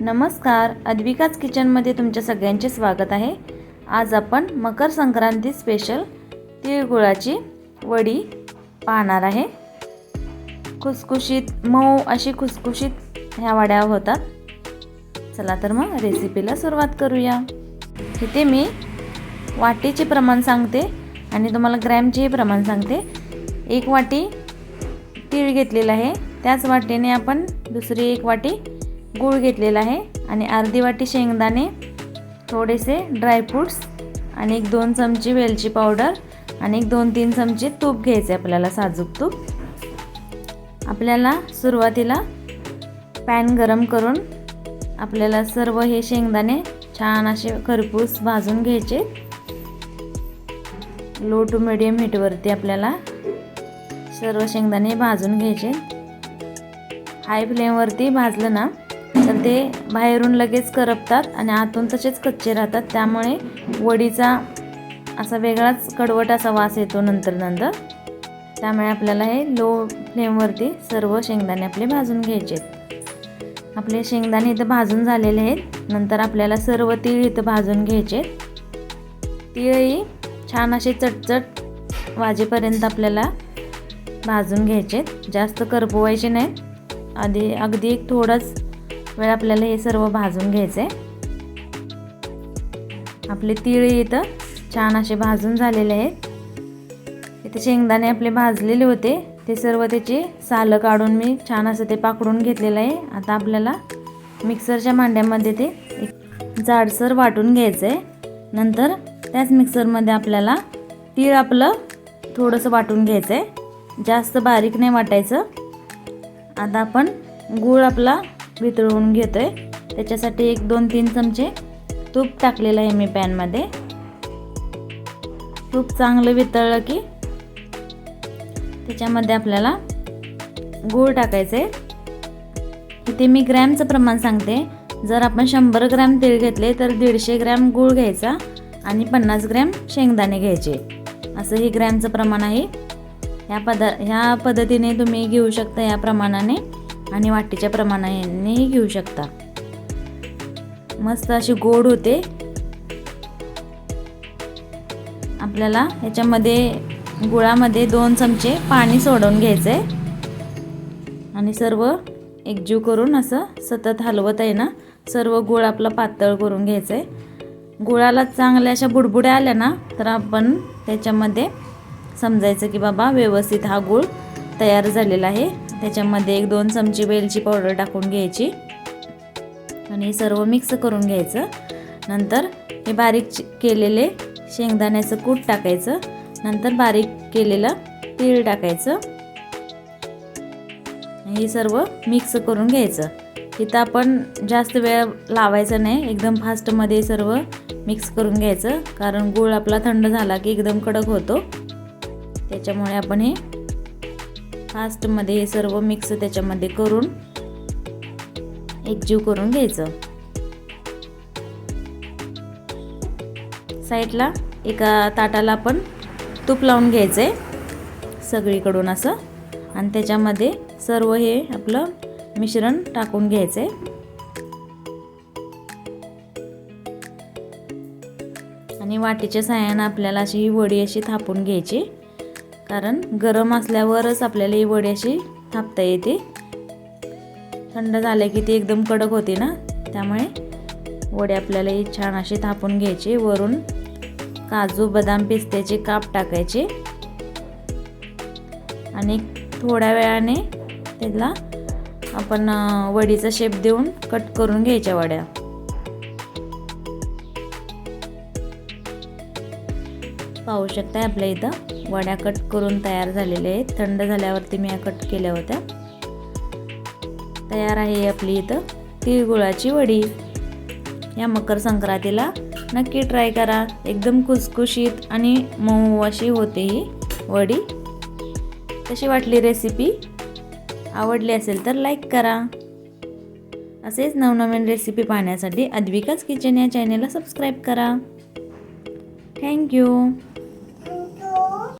नमस्कार अद्विकाच किचनमध्ये तुमच्या सगळ्यांचे स्वागत आहे. आज आपण मकर संक्रांती स्पेशल तिळगुळाची वडी पाहणार आहे. खुसखुशीत मऊ अशी खुसखुशीत ह्या वड्या होतात. चला तर मग रेसिपीला सुरुवात करूया. इथे मी वाटीचे प्रमाण सांगते आणि तुम्हाला ग्रॅमचेही प्रमाण सांगते. एक वाटी तीळ घेतलेलं आहे. त्याच वाटीने आपण दुसरी एक वाटी गूळ घेतलेला आहे आणि अर्धी वाटी शेंगदाणे थोडेसे ड्रायफ्रूट्स आणि एक दोन चमची वेलची पावडर आणि एक दोन तीन चमचे तूप घ्यायचे आपल्याला साजूक तूप. आपल्याला सुरुवातीला पॅन गरम करून आपल्याला सर्व हे शेंगदाणे छान असे खरपूस भाजून घ्यायचे. लो टू मिडियम हीटवरती आपल्याला सर्व शेंगदाणे भाजून घ्यायचे. हाय फ्लेमवरती भाजलं ना तर ते बाहेरून लगेच करपतात आणि आतून तसेच कच्चे राहतात. त्यामुळे वडीचा असा वेगळाच कडवट असा वास येतो नंतर नंतर. त्यामुळे आपल्याला हे लो फ्लेमवरती सर्व शेंगदाणे आपले भाजून घ्यायचे. आपले शेंगदाणे इथं भाजून झालेले आहेत. नंतर आपल्याला सर्व तीळ इथं भाजून घ्यायचे. तीळही छान असे चटचट वाजेपर्यंत आपल्याला भाजून घ्यायचे. जास्त करपवायचे नाहीत आधी अगदी एक थोडंच वेळ आपल्याला हे सर्व भाजून घ्यायचं आहे आपले तीळ इथं छान असे भाजून झालेले आहेत. इथे शेंगदाणे आपले भाजलेले होते. ते सर्व त्याची सालं काढून मी छान असं ते पाकडून घेतलेलं आहे. आता आपल्याला मिक्सरच्या मांड्यामध्ये ते एक जाडसर वाटून घ्यायचं आहे नंतर त्याच मिक्सरमध्ये आपल्याला तीळ आपलं थोडंसं वाटून घ्यायचं आहे जास्त बारीक नाही वाटायचं. आता आपण गूळ आपला वितळवून घेतो आहे त्याच्यासाठी एक दोन तीन चमचे तूप टाकलेलं आहे मी पॅनमध्ये तूप चांगलं वितळलं की त्याच्यामध्ये आपल्याला गूळ टाकायचं आहे इथे मी ग्रॅमचं प्रमाण सांगते. जर आपण शंभर ग्रॅम तेल घेतले तर दीडशे ग्रॅम गूळ घ्यायचा आणि पन्नास ग्रॅम शेंगदाणे घ्यायचे. असं हे ग्रॅमचं प्रमाण आहे. ह्या पदा ह्या पद्धतीने तुम्ही घेऊ शकता या प्रमाणाने. आणि वाटीच्या प्रमाणाने घेऊ शकता. मस्त अशी गोड होते. आपल्याला याच्यामध्ये गुळामध्ये दोन चमचे पाणी सोडून घ्यायचं आहे आणि सर्व एकजीव करून असं सतत हलवत आहे ना सर्व गुळ आपला पातळ करून घ्यायचं आहे गुळाला चांगल्या अशा बुडबुड्या आल्या ना तर आपण त्याच्यामध्ये समजायचं की बाबा व्यवस्थित हा गूळ तयार झालेला आहे. त्याच्यामध्ये एक दोन चमची वेलची पावडर टाकून घ्यायची. आणि सर्व मिक्स करून घ्यायचं. नंतर हे बारीक केलेले शेंगदाण्याचं कूट टाकायचं. नंतर बारीक केलेलं तीळ टाकायचं. हे सर्व मिक्स करून घ्यायचं. इथं आपण जास्त वेळ लावायचा नाही. एकदम फास्टमध्ये सर्व मिक्स करून घ्यायचं. कारण गूळ आपला थंड झाला की एकदम कडक होतो. त्याच्यामुळे आपण हे फास्टमध्ये हे सर्व मिक्स त्याच्यामध्ये करून एकजीव करून घ्यायचं. साईडला एका ताटाला आपण तूप लावून घ्यायचं आहे सगळीकडून असं. आणि त्याच्यामध्ये सर्व हे आपलं मिश्रण टाकून घ्यायचं आहे आणि वाटीच्या साह्यानं आपल्याला अशी ही वडी अशी थापून घ्यायची. कारण गरम असल्यावरच आपल्याला ही वडी अशी थापता येते. थंड झालं की ती एकदम कडक होते ना त्यामुळे वडे आपल्याला ही छान अशी थापून घ्यायची. वरून काजू बदाम पिस्त्याचे काप टाकायचे. आणि थोड्या वेळाने त्याला आपण वडीचा शेप देऊन कट करून घ्यायच्या वड्या. पाहू शकता आपल्या इथं वड्या कट करून तयार झालेल्या आहेत. थंड झाल्यावरती मी या कट केल्या होत्या. तयार आहे आपली इथं तिळगुळाची वडी. या मकर संक्रांतीला नक्की ट्राय करा. एकदम खुसखुशीत आणि मऊ अशी होते ही वडी. कशी वाटली रेसिपी? आवडली असेल तर लाईक करा. असेच नवनवीन रेसिपी पाहण्यासाठी अद्विकाच किचन या चॅनेलला सबस्क्राईब करा. थँक्यू